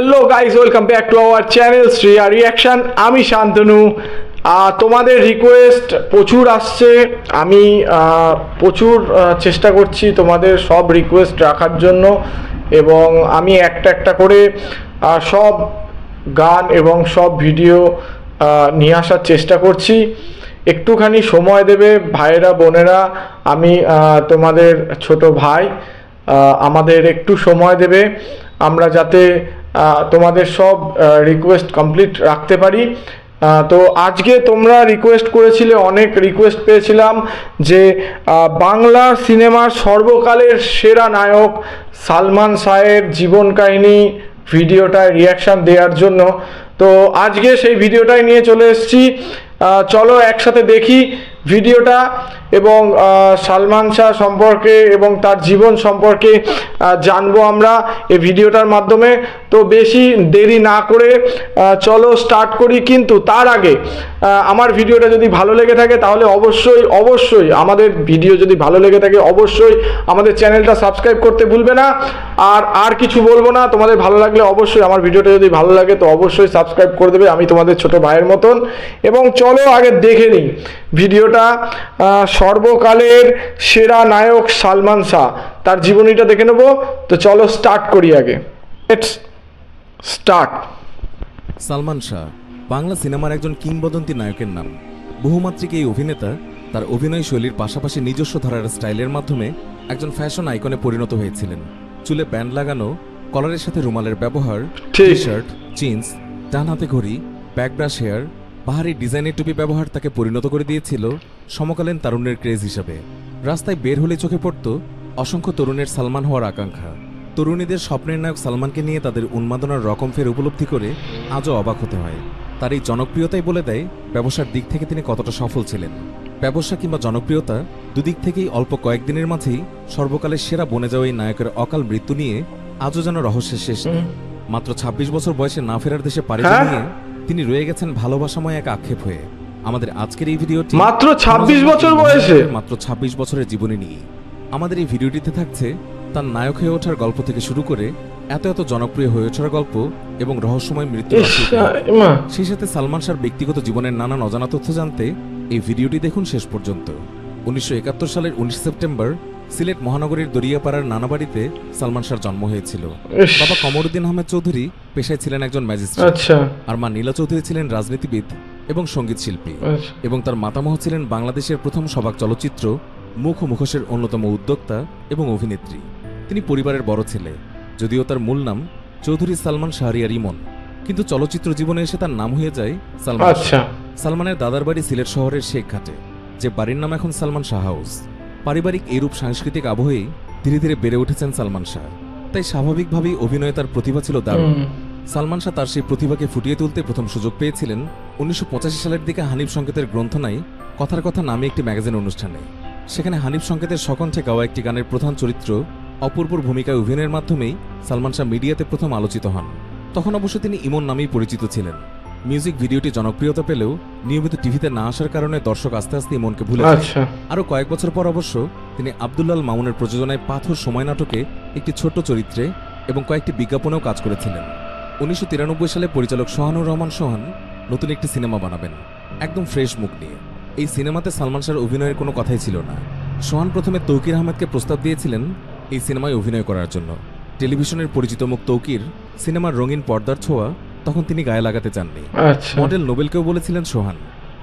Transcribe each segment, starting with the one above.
Hello guys welcome back to our channel Shreya reaction আমি শান্তনু। তোমাদের request প্রচুর আসছে। আমি প্রচুর চেষ্টা করছি তোমাদের সব রিকোয়েস্ট রাখার জন্য। এবং আমি একটা একটা করে সব গান এবং সব ভিডিও নিয়ে আসার চেষ্টা করছি। একটুখানি সময় দেবে ভাইয়েরা, বোনেরা। আমি তোমাদের ছোট ভাই আমাদের একটু সময় দেবে। আমরা যাতে তোমাদের সব রিকোয়েস্ট কমপ্লিট রাখতে পারি। তো আজকে তোমরা রিকোয়েস্ট করেছিলে, অনেক রিকোয়েস্ট পেয়েছিলাম যে বাংলা সিনেমার সর্বকালের সেরা নায়ক সালমান শাহের জীবন কাহিনী ভিডিওটায় রিয়াকশান দেওয়ার জন্য। তো আজকে সেই ভিডিওটাই নিয়ে চলে এসেছি। চলো একসাথে দেখি ভিডিওটা। এবং সালমান শাহ সম্পর্কে এবং তার জীবন সম্পর্কে জানব আমরা এই ভিডিওটার মাধ্যমে। তো বেশি দেরি না করে চলো স্টার্ট করি। কিন্তু তার আগে আমার ভিডিওটা যদি ভালো লেগে থাকে তাহলে অবশ্যই অবশ্যই আমাদের ভিডিও যদি ভালো লেগে থাকে অবশ্যই আমাদের চ্যানেলটা সাবস্ক্রাইব করতে ভুলবে না। আর আর কিছু বলব না। তোমাদের ভালো লাগলে অবশ্যই আমার ভিডিওটা যদি ভালো লাগে তো অবশ্যই সাবস্ক্রাইব করে দেবে। আমি তোমাদের ছোট ভাইয়ের মতন। এবং চলো আগে দেখে নিই ভিডিওটা সর্বকালের সেরা নায়ক সালমান শাহ। তার জীবনীটা দেখে নেব। তো চলো স্টার্ট করি আগে। লেটস স্টার্ট সালমান শাহ বাংলা সিনেমার একজন কিংবদন্তি নায়কের নাম। বহুমাত্রিক এই অভিনেতা তার অভিনয় শৈলীর পাশাপাশি নিজস্ব ধারার স্টাইলের মাধ্যমে একজন ফ্যাশন আইকনে পরিণত হয়েছিলেন। চুলে ব্যান্ড লাগানো কলারের সাথে রুমালের ব্যবহার। টি শার্ট জিন্স ডান হাতে ঘড়ি ব্যাকব্রাশ হেয়ার বাহারি ডিজাইনের টুপি ব্যবহার তাকে পরিণত করে দিয়েছিল সমকালীন তারুণ্যের ক্রেজ হিসাবে। রাস্তায় বের হলে চোখে পড়ত অসংখ্য তরুণের সালমান হওয়ার আকাঙ্ক্ষা। তরুণীদের স্বপ্নের নায়ক সালমানকে নিয়ে তাদের উন্মাদনার রকম ফের উপলব্ধি করে আজও অবাক হতে হয়। তার এই জনপ্রিয়তাই বলে দেয় ব্যবসার দিক থেকে তিনি কতটা সফল ছিলেন। ব্যবসা কিংবা জনপ্রিয়তা দুদিক থেকেই অল্প কয়েকদিনের মাঝেই সর্বকালের সেরা বনে যাওয়া এই নায়কের অকাল মৃত্যু নিয়ে আজও যেন রহস্যের শেষ নেই। মাত্র ২৬ বছর বয়সে না ফেরার দেশে পাড়ি হ্যাঁ? জমিয়ে তিনি রয়ে গেছেন ভালোবাসাময় এক আক্ষেপ হয়ে। আমাদের আজকের এই ভিডিওটি মাত্র 26 বছর বয়সে? মাত্র ২৬ বছরের জীবনী নিয়ে। আমাদের এই ভিডিওটিতে থাকছে তার নায়ক হয়ে ওঠার গল্প থেকে শুরু করে এত এত জনপ্রিয় হয়ে ওঠার গল্প এবং রহস্যময় মৃত্যু সেই সাথে সালমান শাহর ব্যক্তিগত জীবনের নানান অজানা তথ্য জানতে এই ভিডিওটি দেখুন শেষ পর্যন্ত। উনিশশো একাত্তর সালের উনিশ সেপ্টেম্বর সিলেট মহানগরীর দরিয়াপাড়ার নানাবাড়িতে সালমান শাহর জন্ম হয়েছিল। বাবা কমরুদ্দিন আহমেদ চৌধুরী পেশায় ছিলেন একজন ম্যাজিস্ট্রেট। আচ্ছা। আর মা নীলা চৌধুরী ছিলেন রাজনীতিবিদ এবং সংগীত শিল্পী। আচ্ছা। এবং তার মাতামহ ছিলেন বাংলাদেশের প্রথম সবাক চলচ্চিত্র মুখ মুখোশের অন্যতম উদ্যোক্তা এবং অভিনেত্রী। তিনি পরিবারের বড় ছেলে যদিও তার মূল নাম চৌধুরী সালমান শাহরিয়ার ইমন কিন্তু চলচ্চিত্র জীবনে এসে তার নাম হয়ে যায় সালমান আচ্ছা। সালমানের দাদার বাড়ি সিলেট শহরের শেখ ঘাটে যে বাড়ির নাম এখন সালমান শাহ হাউস। পারিবারিক এরূপ সাংস্কৃতিক আবহেই ধীরে ধীরে বেড়ে উঠেছেন সালমান শাহ। তাই স্বাভাবিকভাবেই অভিনয়ে তার প্রতিভা ছিল দারুণ। সালমান শাহ তার সেই প্রতিভাকে ফুটিয়ে তুলতে প্রথম সুযোগ পেয়েছিলেন উনিশশো পঁচাশি সালের দিকে হানিফ সংকেতের গ্রন্থনায় কথার কথা নামে একটি ম্যাগাজিন অনুষ্ঠানে। সেখানে হানিফ সংকেতের সকণ্ঠে গাওয়া একটি গানের প্রধান চরিত্র অপূর্বর ভূমিকায় অভিনয়ের মাধ্যমেই সালমান শাহ মিডিয়াতে প্রথম আলোচিত হন। তখন অবশ্য তিনি ইমন নামেই পরিচিত ছিলেন। মিউজিক ভিডিওটি জনপ্রিয়তা পেলেও নিয়মিত টিভিতে না আসার কারণে দর্শক আস্তে আস্তে ইমনকে ভুলে। আচ্ছা। আরও কয়েক বছর পর অবশ্য তিনি আবদুল্লাল মামুনের প্রযোজনায় পাথর সময় নাটকে একটি ছোট্ট চরিত্রে এবং কয়েকটি বিজ্ঞাপনেও কাজ করেছিলেন। উনিশশো তিরানব্বই সালে পরিচালক সোহানুর রহমান সোহান নতুন একটি সিনেমা বানাবেন একদম ফ্রেশ মুখ নিয়ে। এই সিনেমাতে সালমান শাহর অভিনয়ের কোনো কথাই ছিল না। সোহান প্রথমে তৌকির আহমেদকে প্রস্তাব দিয়েছিলেন এই সিনেমায় অভিনয় করার জন্য। টেলিভিশনের পরিচিত মুখ তৌকির সিনেমার রঙিন পর্দার ছোঁয়া তখন তিনি গায়ে লাগাতে চাননি। আচ্ছা। মডেল নোবেলকেও বলেছিলেন সোহান।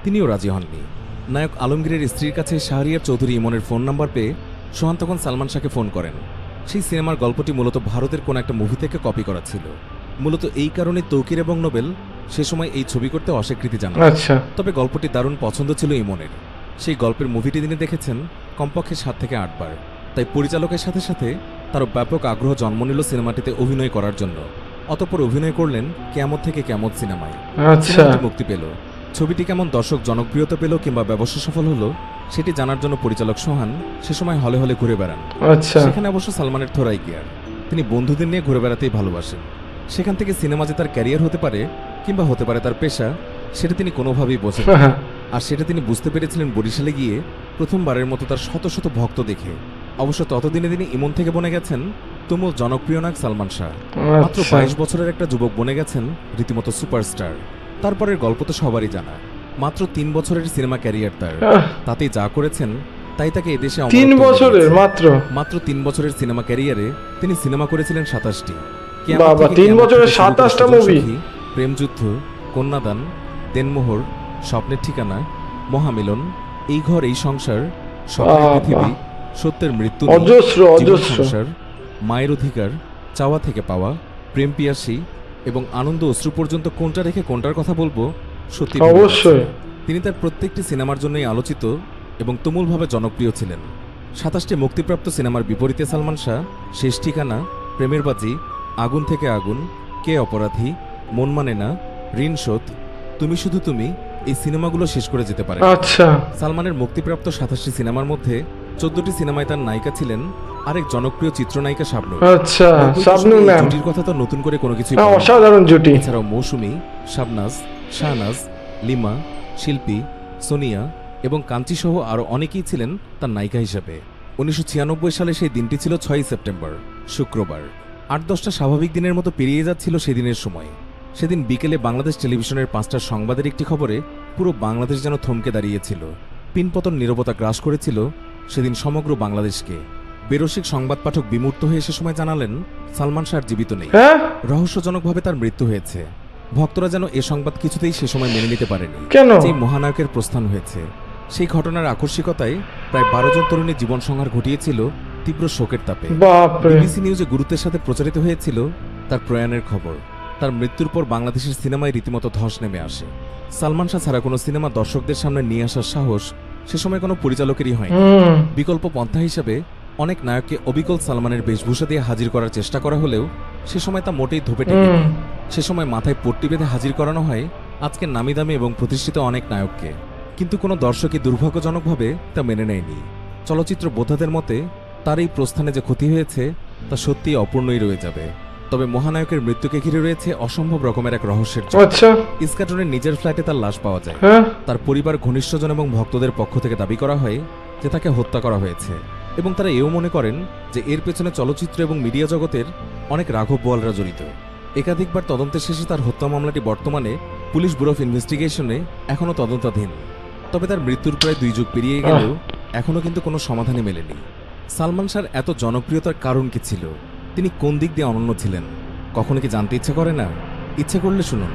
তিনিও রাজি হননি। নায়ক আলমগীরের স্ত্রীর কাছে শাহরিয়ার চৌধুরী ইমনের ফোন নাম্বার পেয়ে সোহান তখন সালমান শাহকে ফোন করেন। সেই সিনেমার গল্পটি মূলত ভারতের কোন একটা মুভি থেকে কপি করা ছিল। মূলত এই কারণে তৌকির এবং নোবেল সে সময় এই ছবি করতে অস্বীকৃতি জানান। আচ্ছা। তবে গল্পটি দারুণ পছন্দ ছিল ইমনের। সেই গল্পের মুভিটি তিনি দেখেছেন কমপক্ষে সাত থেকে আটবার তাই পরিচালকের সাথে সাথে তারও ব্যাপক আগ্রহ জন্ম নিল সিনেমাটিতে অভিনয় করার জন্য। অতঃপর অভিনয় করলেন কেমন থেকে কেমন সিনেমায়। আচ্ছা। মুক্তি পেল। ছবিটি কেমন দর্শক জনপ্রিয়তা পেল কিংবা ব্যবসা সফল হলো সেটি জানার জন্য পরিচালক সোহান সে সময় হলে হলে ঘুরে বেড়ান। আচ্ছা। সেখানে অবশ্য সালমানের থোরাই গিয়ার তিনি বন্ধুদের নিয়ে ঘুরে বেড়াতেই ভালোবাসেন। সেখান থেকে সিনেমা যে তার ক্যারিয়ার হতে পারে কিংবা হতে পারে তার পেশা সেটা তিনি কোনোভাবেই বোঝেন না। হ্যাঁ, আর সেটা তিনি বুঝতে পেরেছিলেন বরিশালে গিয়ে প্রথমবারের মতো তার শত শত ভক্ত দেখে। অবশ্য ততদিনে তিনি ইমন থেকে বনে গেছেন তুমুল জনপ্রিয় নায়ক সালমান শাহ। মাত্র আচ্ছা। বাইশ বছরের একটা যুবক বনে গেছেন রীতিমতো সুপারস্টার। তারপরের গল্প তো সবারই জানা। মাত্র তিন বছরের সিনেমা ক্যারিয়ার তার। আহ, তাতে যা করেছেন তাই তাকে এদেশে তিন বছরের মাত্র। মাত্র তিন বছরের সিনেমা ক্যারিয়ারে তিনি সিনেমা করেছিলেন সাতাশটি। বাবা, তিন বছরে 27টা movie? প্রেমযুদ্ধ কন্যাদান দেনমোহর স্বপ্নের ঠিকানা মহামিলন এই ঘর এই সংসার স্বপ্নের পৃথিবী সত্যের মৃত্যু অজস্র অজস্র। সংসার মায়ের অধিকার চাওয়া থেকে পাওয়া প্রেম পিয়াসী এবং আনন্দ অশ্রু পর্যন্ত কোনটা রেখে কোনটার কথা বলব সত্যি অবশ্যই। তিনি তার প্রত্যেকটি সিনেমার জন্যই আলোচিত এবং তুমুলভাবে জনপ্রিয় ছিলেন। সাতাশটি মুক্তিপ্রাপ্ত সিনেমার বিপরীতে সালমান শাহ শেষ ঠিকানা প্রেমের বাজি আগুন থেকে আগুন কে অপরাধী মন মানে না ঋণ শোধ তুমি শুধু তুমি এই সিনেমাগুলো শেষ করে যেতে পারে। আচ্ছা। সালমানের মুক্তিপ্রাপ্ত সাতাশটি সিনেমার মধ্যে চোদ্দটি সিনেমায় তার নায়িকা ছিলেন আরেক জনপ্রিয় চিত্রনায়িকা শাবনূর। আচ্ছা শাবনূর ম্যাম। জুটির কথা তো নতুন করে কোনো কিছু অসাধারণ জুটি। এছাড়াও মৌসুমী শাবনাজ শাহনাজ লিমা শিল্পী সোনিয়া এবং কাঞ্চি সহ আরও অনেকেই ছিলেন তার নায়িকা হিসেবে। উনিশশো ছিয়ানব্বই সালে সেই দিনটি ছিল ছয়ই সেপ্টেম্বর শুক্রবার। আট দশটা স্বাভাবিক দিনের মতো পেরিয়ে যাচ্ছিল সেদিনের সময়। সেদিন বিকেলে বাংলাদেশ টেলিভিশনের পাঁচটা সংবাদের একটি খবরে পুরো বাংলাদেশ যেন থমকে দাঁড়িয়েছিল। পিনপতন নীরবতা গ্রাস করেছিল সেদিন সমগ্র বাংলাদেশকে। বেরসিক সংবাদ পাঠক বিমূর্ত হয়ে সে সময় জানালেন সালমান শাহ জীবিত নেই। হ্যাঁ? রহস্যজনকভাবে তার মৃত্যু হয়েছে। ভক্তরা যেন এ সংবাদ কিছুতেই সে সময় মেনে নিতে পারেনি। যে মহানায়কের প্রস্থান হয়েছে। সেই ঘটনার আকস্মিকতায় প্রায় বারো জন তরুণীর জীবন সংহার ঘটিয়েছিল তীব্র শোকের তাপে। বিবিসি নিউজে গুরুত্বের সাথে প্রচারিত হয়েছিল তার প্রয়াণের খবর। তার মৃত্যুর পর বাংলাদেশের সিনেমায় রীতিমতো ধস নেমে আসে। সালমান শাহ ছাড়া কোনো সিনেমা দর্শকদের সামনে নিয়ে আসার সাহস সে সময় কোনো পরিচালকেরই হয়নি। বিকল্প পন্থা হিসেবে অনেক নায়ককে অবিকল সালমানের বেশভূষা দিয়ে হাজির করার চেষ্টা করা হলেও সে সময় তা মোটেই ধোপে হুম। সে সময় মাথায় পট্টি বেঁধে হাজির করানো হয় আজকের নামি দামি এবং প্রতিষ্ঠিত অনেক নায়ককে। কিন্তু কোনো দর্শকই দুর্ভাগ্যজনকভাবে তা মেনে নেয়নি। চলচ্চিত্র বোদ্ধাদের মতে তার এই প্রস্থানে যে ক্ষতি হয়েছে তা সত্যিই অপূর্ণই রয়ে যাবে। তবে মহানায়কের মৃত্যুকে ঘিরে রয়েছে অসম্ভব রকমের এক রহস্যের। আচ্ছা। ইস্কাটনের নিজের ফ্ল্যাটে তার লাশ পাওয়া যায়। হ্যাঁ। তার পরিবার ঘনিষ্ঠজন এবং ভক্তদের পক্ষ থেকে দাবি করা হয় যে তাকে হত্যা করা হয়েছে। এবং তারা এও মনে করেন যে এর পেছনে চলচ্চিত্র এবং মিডিয়া জগতের অনেক রাঘব বোয়ালরা জড়িত। একাধিকবার তদন্তের শেষে তার হত্যা মামলাটি বর্তমানে পুলিশ ব্যুরো অফ ইনভেস্টিগেশনে এখনও তদন্তাধীন। তবে তার মৃত্যুর প্রায় দুই যুগ পেরিয়ে গেলেও এখনও কিন্তু কোনো সমাধানই মেলেনি। সালমান শাহর এত জনপ্রিয়তার কারণ কি ছিল? তিনি কোন দিক দিয়ে অনন্য ছিলেন? কখনো কি জানতে ইচ্ছে করে না? ইচ্ছে করলে শুনুন।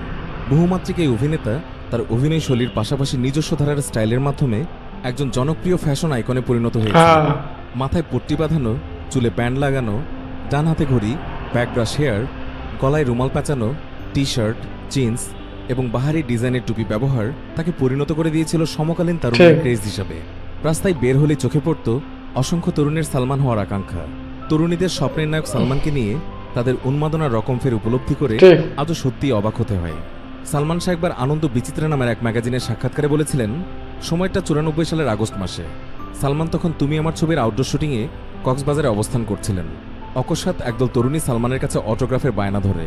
বহুমাত্রিক এই অভিনেতা তার অভিনয় শৈলীর পাশাপাশি নিজস্ব ধারার স্টাইলের মাধ্যমে একজন জনপ্রিয় ফ্যাশন আইকনে পরিণত হয়েছে হ্যাঁ। মাথায় পট্টি বাঁধানো চুলে ব্যান্ড লাগানো ডান হাতে ঘড়ি ব্যাকব্রাশ হেয়ার গলায় রুমাল পেঁচানো টি শার্ট জিন্স এবং বাহারি ডিজাইনের টুপি ব্যবহার তাকে পরিণত করে দিয়েছিল সমকালীন তারুণের। ক্রেজ হিসাবে। রাস্তায় বের হলে চোখে পড়ত অসংখ্য তরুণের সালমান হওয়ার আকাঙ্ক্ষা। তরুণীদের স্বপ্নের নায়ক সালমানকে নিয়ে তাদের উন্মাদনার রকম ফের উপলব্ধি করে আজও সত্যি অবাক হতে হয়। সালমান শাহ একবার আনন্দ বিচিত্রা নামের এক ম্যাগাজিনের সাক্ষাৎকারে বলেছিলেন সময়টা চুরানব্বই সালের আগস্ট মাসে। সালমান তখন তুমি আমার ছবির আউটডোর শুটিংয়ে কক্সবাজারে অবস্থান করছিলেন। অকস্মাৎ একদল তরুণী সালমানের কাছে অটোগ্রাফের বায়না ধরে।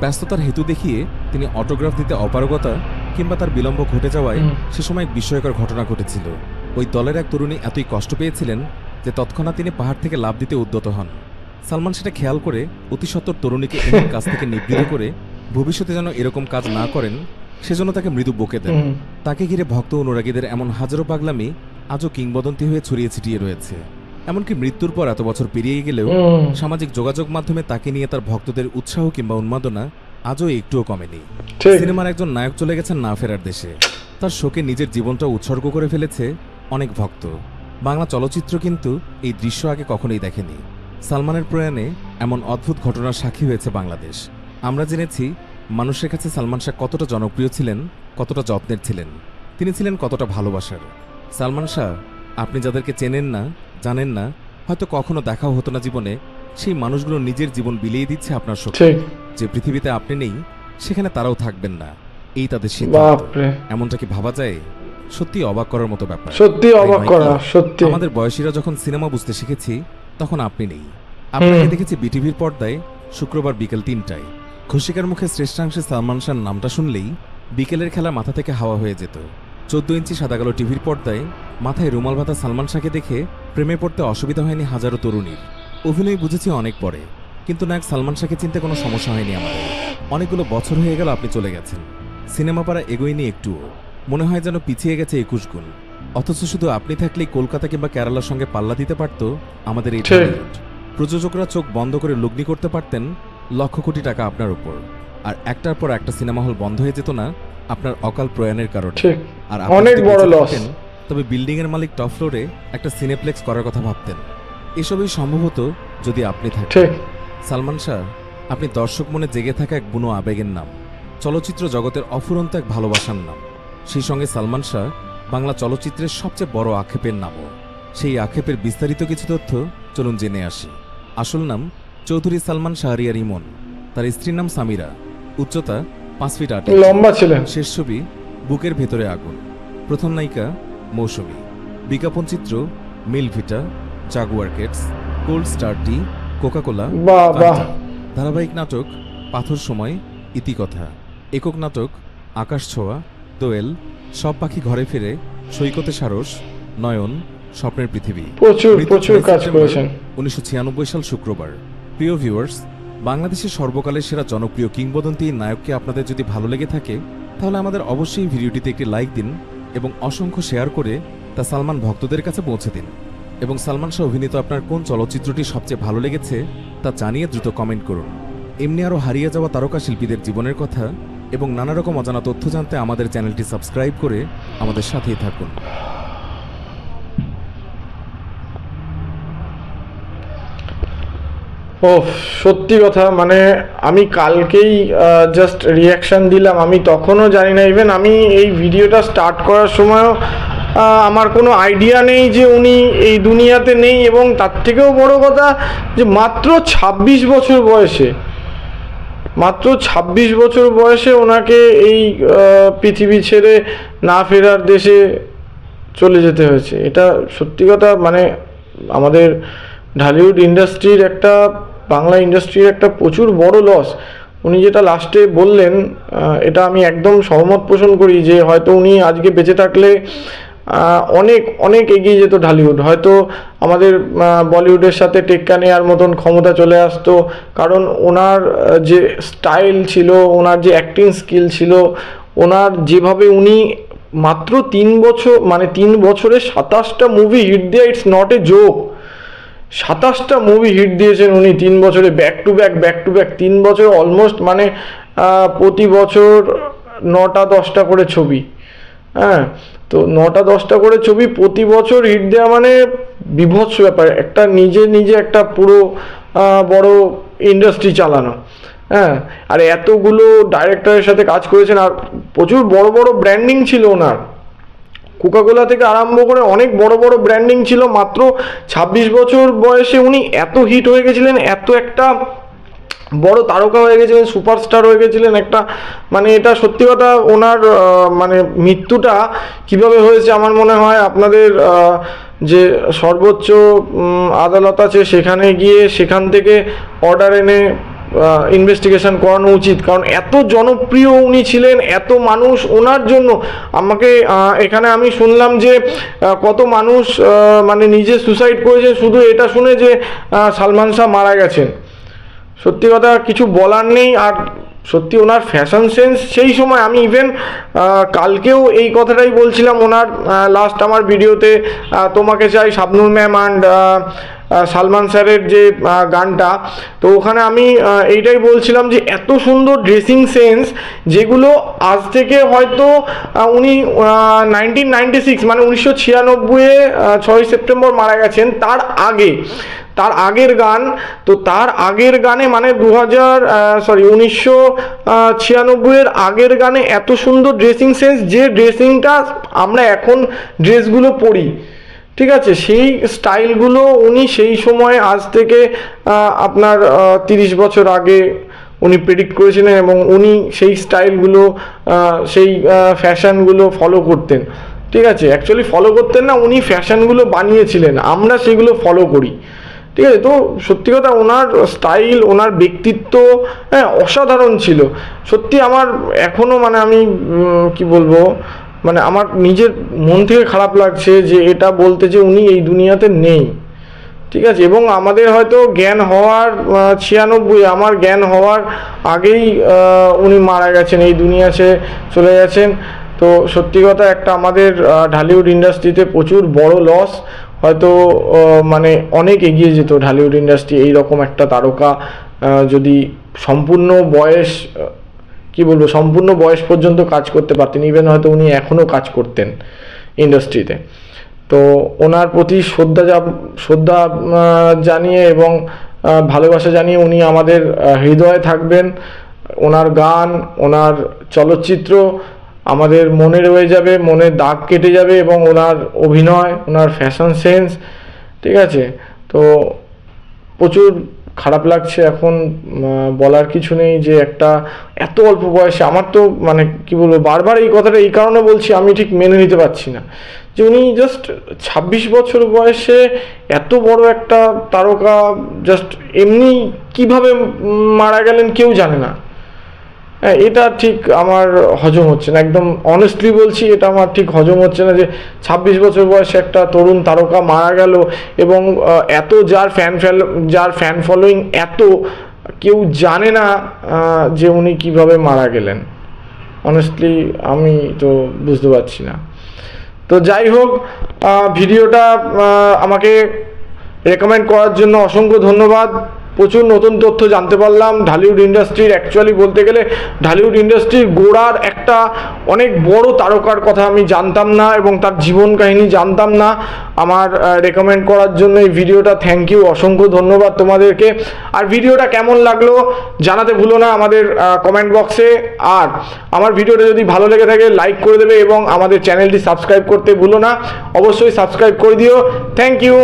ব্যস্ততার হেতু দেখিয়ে তিনি অটোগ্রাফ দিতে অপারগতা কিংবা তার বিলম্ব ঘটে যাওয়ায়। সে সময় এক বিস্ময়কর ঘটনা ঘটেছিল। ওই দলের এক তরুণী এতই কষ্ট পেয়েছিলেন যে তৎক্ষণাৎ তিনি পাহাড় থেকে লাভ দিতে উদ্যত হন। সালমান সেটা খেয়াল করে অতি সত্বর তরুণীকে এমন কাছ থেকে নিবৃত করে ভবিষ্যতে যেন এরকম কাজ না করেন সেজন্য তাকে মৃদু বকে দেন। তাকে ঘিরে ভক্ত অনুরাগীদের এমন হাজারো পাগলামি আজও কিংবদন্তি হয়ে ছড়িয়ে ছিটিয়ে রয়েছে। এমনকি মৃত্যুর পর এত বছর পেরিয়ে গেলেও সামাজিক যোগাযোগ মাধ্যমে তাকে নিয়ে তার ভক্তদের উৎসাহ কিংবা উন্মাদনা আজও একটুও কমেনি। সিনেমার একজন নায়ক চলে গেছেন না ফেরার দেশে। তার শোকে নিজের জীবনটা উৎসর্গ করে ফেলেছে অনেক ভক্ত। বাংলা চলচ্চিত্র কিন্তু এই দৃশ্য আগে কখনোই দেখেনি। সালমানের প্রয়াণে এমন অদ্ভুত ঘটনার সাক্ষী হয়েছে বাংলাদেশ। আমরা জেনেছি মানুষের কাছে সালমান শাহ কতটা জনপ্রিয় ছিলেন কতটা যত্নের ছিলেন। তিনি ছিলেন কতটা ভালোবাসার। সালমান শাহ আপনি যাদেরকে চেনেন না জানেন না হয়তো কখনো দেখাও হতো না জীবনে সেই মানুষগুলো নিজের জীবন বিলিয়ে দিচ্ছে আপনার ঠিক। যে পৃথিবীতে আপনি নেই সেখানে তারাও থাকবেন না। এই তাদের সিদ্ধান্ত। এমনটা কি ভাবা যায়? সত্যি অবাক করার মতো ব্যাপার। সত্যি অবাক করা সত্যি। আমাদের বয়সীরা যখন সিনেমা বুঝতে শিখেছি তখন আপনি নেই। আপনাকে দেখেছি বিটিভির পর্দায় শুক্রবার বিকেল তিনটায়। খুশিকার মুখে শ্রেষ্ঠাংশে সালমান শাহর নামটা শুনলেই বিকেলের খেলা মাথা থেকে হাওয়া হয়ে যেত। চোদ্দ ইঞ্চি সাদাকালো টিভির পর্দায় মাথায় রুমাল ভাতা সালমান শাহকে দেখে প্রেমে পড়তে অসুবিধা হয়নি হাজারো তরুণীর। অভিনয় বুঝেছি অনেক পরে কিন্তু নায়ক সালমান শাহকে চিনতে কোনো সমস্যা হয়নি আমাদের। অনেকগুলো বছর হয়ে গেল আপনি চলে গেছেন। সিনেমা পাড়া এগোয়নি একটুও। মনে হয় যেন পিছিয়ে গেছে একুশ গুণ। অথচ শুধু আপনি থাকলেই কলকাতা কিংবা কেরালার সঙ্গে পাল্লা দিতে পারতো আমাদের এই। টলিউড প্রযোজকরা চোখ বন্ধ করে লগ্নি করতে পারতেন লক্ষ কোটি টাকা আপনার উপর। আর একটার পর একটা সিনেমা হল বন্ধ হয়ে যেত না আপনার অকাল প্রয়াণের কারণে। আর অনেক বড়। থাকতেন, তবে বিল্ডিং এর মালিক টপ ফ্লোরে একটা সিনেপ্লেক্স করার কথা ভাবতেন। এসবই সম্ভব হতো যদি আপনি থাকতেন ঠিক। সালমান শাহ আপনি দর্শক মনে জেগে থাকা এক বুনো আবেগের নাম। চলচ্চিত্র জগতের অফুরন্ত এক ভালোবাসার নাম। সেই সঙ্গে সালমান শাহ বাংলা চলচ্চিত্রের সবচেয়ে বড় আক্ষেপের নামও। সেই আক্ষেপের বিস্তারিত কিছু তথ্য চলুন জেনে আসি। আসল নাম চৌধুরী সালমান শাহরিয়ার ইমন। তার স্ত্রীর নাম সামিরা। উচ্চতা পাঁচ ফিট আট। লম্বা ছিলেন শেষ ছবি বুকের ভেতরে আগুন। প্রথম নায়িকা মৌসুমী। বিজ্ঞাপন চিত্র মিলভিটা জাগুয়ার কেটস কোল্ড স্টার টি কোকাকোলা বাহ বাহ। ধারাবাহিক নাটক পাথর সময় ইতিকথা। একক নাটক আকাশ ছোঁয়া দোয়েল সব পাখি ঘরে ফিরে সৈকতে সারস নয়ন স্বপ্নের পৃথিবী। প্রচুর প্রচুর কাজ করেছেন। উনিশশো ছিয়ানব্বই সাল শুক্রবার। প্রিয় ভিউয়ার্স বাংলাদেশের সর্বকালের সেরা জনপ্রিয় কিংবদন্তি নায়ককে আপনাদের যদি ভালো লেগে থাকে, তাহলে আমাদের অবশ্যই ভিডিওটিতে একটি লাইক দিন এবং অসংখ্য শেয়ার করে তা সালমান ভক্তদের কাছে পৌঁছে দিন। এবং সালমান শাহ অভিনীত আপনার কোন চলচ্চিত্রটি সবচেয়ে ভালো লেগেছে, তা জানিয়ে দ্রুত কমেন্ট করুন। এমনি আরও হারিয়ে যাওয়া তারকা শিল্পীদের জীবনের কথা এবং নানা রকম অজানা তথ্য জানতে আমাদের চ্যানেলটি সাবস্ক্রাইব করে আমাদের সাথেই থাকুন। ও সত্যি কথা মানে আমি কালকেই জাস্ট রিয়াকশান দিলাম। আমি তখনও জানি না ইভেন আমি এই ভিডিওটা স্টার্ট করার সময়ও আমার কোনো আইডিয়া নেই যে উনি এই দুনিয়াতে নেই, এবং তার থেকেও বড় কথা যে মাত্র ২৬ বছর বয়সে, মাত্র ২৬ বছর বয়সে ওনাকে এই পৃথিবী ছেড়ে না ফেরার দেশে চলে যেতে হয়েছে। এটা সত্যি কথা মানে আমাদের ঢালিউড ইন্ডাস্ট্রির একটা বাংলা ইন্ডাস্ট্রির একটা প্রচুর বড় লস উনি যেটা লাস্টে বললেন এটা আমি একদম সহমত পোষণ করি যে হয়তো উনি আজকে বেঁচে থাকলে অনেক অনেক এগিয়ে যেত ঢালিউড হয়তো আমাদের বলিউডের সাথে টেক্কা নেওয়ার মতন ক্ষমতা চলে আসতো। কারণ ওনার যে স্টাইল ছিল, ওনার যে অ্যাক্টিং স্কিল ছিল, ওনার যেভাবে উনি মাত্র তিন বছর মানে তিন বছরে সাতাশটা মুভি হিট দেওয়া ইটস নট এ জোক সাতাশটা মুভি হিট দিয়েছেন উনি, তিন বছরে back to back back to back তিন বছর অলমোস্ট মানে প্রতি বছর নটা, দশটা করে ছবি। হ্যাঁ তো নটা, দশটা করে ছবি প্রতি বছর হিট দেওয়া মানে বিভৎস ব্যাপার, একটা নিজে নিজে একটা পুরো বড় ইন্ডাস্ট্রি চালানো। হ্যাঁ আর এতগুলো ডাইরেক্টরের সাথে কাজ করেছেন, আর প্রচুর বড় বড় ব্র্যান্ডিং ছিল ওনার। কোকাকোলা থেকে আরম্ভ করে অনেক বড় বড় ব্র্যান্ডিং ছিল, মাত্র ২৬ বছর বয়সে উনি এত হিট হয়ে গেছিলেন, এত একটা বড় তারকা হয়ে গেছিলেন সুপারস্টার হয়ে গেছিলেন একটা মানে এটা সত্যি কথা ওনার মানে মৃত্যুটা কীভাবে হয়েছে আমার মনে হয় আপনাদের যে সর্বোচ্চ আদালত আছে সেখানে গিয়ে সেখান থেকে অর্ডার এনে ইনভেস্টিগেশন করানো উচিত। কারণ এত জনপ্রিয় উনি ছিলেন, এত মানুষ ওনার জন্য। আমাকে এখানে আমি শুনলাম যে কত মানুষ মানে নিজে সুসাইড করেছে, শুধু এটা শুনে যে সালমান শাহ মারা গেছেন। সত্যি কথা কিছু বলার নেই, আর সত্যি ওনার ফ্যাশন সেন্স সেই সময় আমি ইভেন কালকেও এই কথাটাই বলছিলাম ওনার লাস্ট আমার ভিডিওতে তোমাকে চাই, শাবনুর ম্যাম অ্যান্ড সালমান স্যারের যে গানটা, তো ওখানে আমি এইটাই বলছিলাম যে এত সুন্দর ড্রেসিং সেন্স যেগুলো আজ থেকে হয়তো উনি নাইনটিন নাইনটি সিক্স মানে উনিশশো ছিয়ানব্বইয়ে ছয় সেপ্টেম্বর মারা গেছেন, তার আগে, তার আগের গান, তো তার আগের গানে মানে দু হাজার সরি উনিশশো ছিয়ানব্বইয়ের আগের গানে এত সুন্দর ড্রেসিং সেন্স যে ড্রেসিংটা আমরা এখন ড্রেসগুলো পরি। ঠিক আছে, সেই স্টাইলগুলো উনি সেই সময় আজ থেকে আপনার তিরিশ বছর আগে উনি প্রেডিক্ট করেছিলেন এবং উনি সেই স্টাইলগুলো সেই ফ্যাশনগুলো ফলো করতেন। ঠিক আছে অ্যাকচুয়ালি ফলো করতেন না, উনি ফ্যাশনগুলো বানিয়েছিলেন, আমরা সেগুলো ফলো করি। ঠিক আছে, তো সত্যি কথা ওনার স্টাইল ওনার ব্যক্তিত্ব হ্যাঁ অসাধারণ ছিল। সত্যি আমার এখনও মানে আমি কি বলব মানে আমার নিজের মন থেকে খারাপ লাগছে যে এটা বলতে যে উনি এই দুনিয়াতে নেই। ঠিক আছে? এবং আমাদের হয়তো জ্ঞান হওয়ার ছিয়ানব্বই, আমার জ্ঞান হওয়ার আগেই উনি মারা গেছেন, এই দুনিয়া সে চলে গেছেন। তো সত্যি কথা একটা আমাদের ঢালিউড ইন্ডাস্ট্রিতে প্রচুর বড় লস হয়তো মানে অনেক এগিয়ে যেত ঢালিউড ইন্ডাস্ট্রি, এইরকম একটা তারকা যদি সম্পূর্ণ বয়স কি বলব, সম্পূর্ণ বয়স পর্যন্ত কাজ করতে পারতেন ইভেন হয়তো উনি এখনও কাজ করতেন ইন্ডাস্ট্রিতে তো ওনার প্রতি শ্রদ্ধা যা শ্রদ্ধা জানিয়ে এবং ভালোবাসা জানিয়ে উনি আমাদের হৃদয়ে থাকবেন। ওনার গান, ওনার চলচ্চিত্র আমাদের মনে রয়ে যাবে, মনে দাগ কেটে যাবে এবং ওনার অভিনয়, ওনার ফ্যাশন সেন্স ঠিক আছে? তো প্রচুর খারাপ লাগছে এখন বলার কিছু নেই যে একটা এত অল্প বয়সে, আমার তো মানে কি বলব, বারবার এই কথাটা এই কারণে বলছি, আমি ঠিক মেনে নিতে পারছি না। যে উনি জাস্ট ছাব্বিশ বছর বয়সে এত বড় একটা তারকা জাস্ট এমনি কীভাবে মারা গেলেন কেউ জানে না। এটা ঠিক আমার হজম হচ্ছে না। একদম অনেস্টলি বলছি, এটা আমার ঠিক হজম হচ্ছে না যে ছাব্বিশ বছর বয়সে একটা তরুণ তারকা মারা গেল এবং এত যার ফ্যান ফ্যালো যার ফ্যান ফলোয়িং এত, কেউ জানে না যে উনি কীভাবে মারা গেলেন। অনেস্টলি আমি তো বুঝতে পারছি না। তো যাই হোক ভিডিওটা আমাকে রেকমেন্ড করার জন্য অসংখ্য ধন্যবাদ। প্রচুর নতুন তথ্য জানতে পারলাম। ঢালিউড ইন্ডাস্ট্রির অ্যাকচুয়ালি বলতে গেলে ঢালিউড ইন্ডাস্ট্রির গোড়ার একটা অনেক বড় তারকার কথা আমি জানতাম না এবং তার জীবন কাহিনী জানতাম না। আমার রেকমেন্ড করার জন্য এই ভিডিওটা থ্যাংক ইউ অসংখ্য ধন্যবাদ তোমাদেরকে। আর ভিডিওটা কেমন লাগল জানাতে ভুলো না আমাদের কমেন্ট বক্সে আর আমার ভিডিওটা যদি ভালো লেগে থাকে লাইক করে দেবে এবং আমাদের চ্যানেলটি সাবস্ক্রাইব করতে ভুলো না। অবশ্যই সাবস্ক্রাইব করে দিও। Thank you